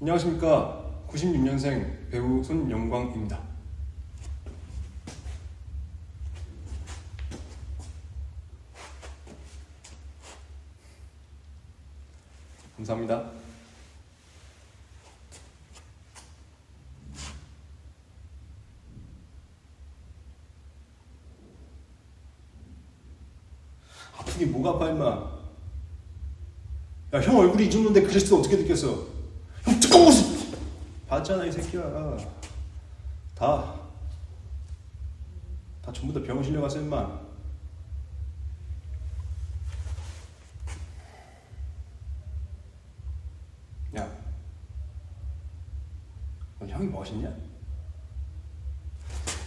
안녕하십니까. 96년생 배우 손영광입니다. 감사합니다. 아프게 뭐가 임마 야 형 얼굴이 이 정도인데 그랬을 때 어떻게 느꼈어 봤잖아 이 새끼야. 다. 다 전부 다 병원 실려갔어 임마. 야, 넌 형이 멋있냐?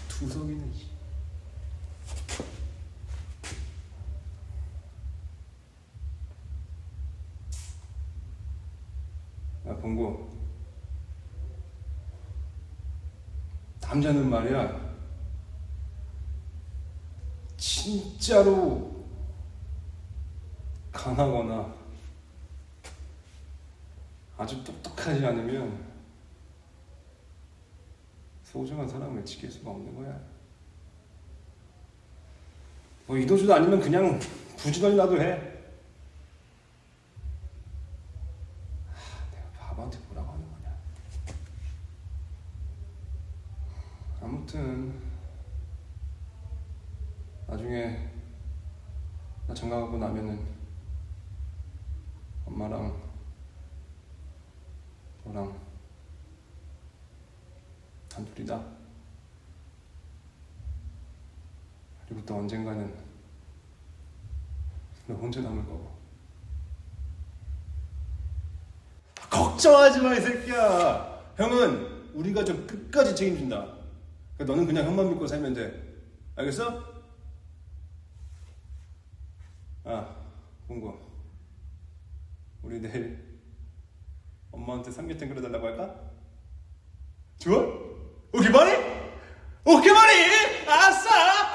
두석이는 이- 야, 봉구. 남자는 말이야. 진짜로 강하거나 아주 똑똑하지 않으면 소중한 사람을 지킬 수가 없는 거야. 뭐 이도주도 아니면 그냥 부지런이라도 해. 하, 내가 바보한테 뭐라고 하는 거냐. 아무튼 나중에 나 장가가고 나면은 엄마랑 너랑 단둘이다. 그리고 또 언젠가는 너 혼자 남을 거고. 걱정하지 마, 이 새끼야. 형은 우리가 좀 끝까지 책임진다. 그러니까 너는 그냥 형만 믿고 살면 돼. 알겠어? 아, 공구. 우리 내일 엄마한테 삼계탕 끓여달라고 할까? 좋아? 오케이 마니? 오케이 마니? 아싸!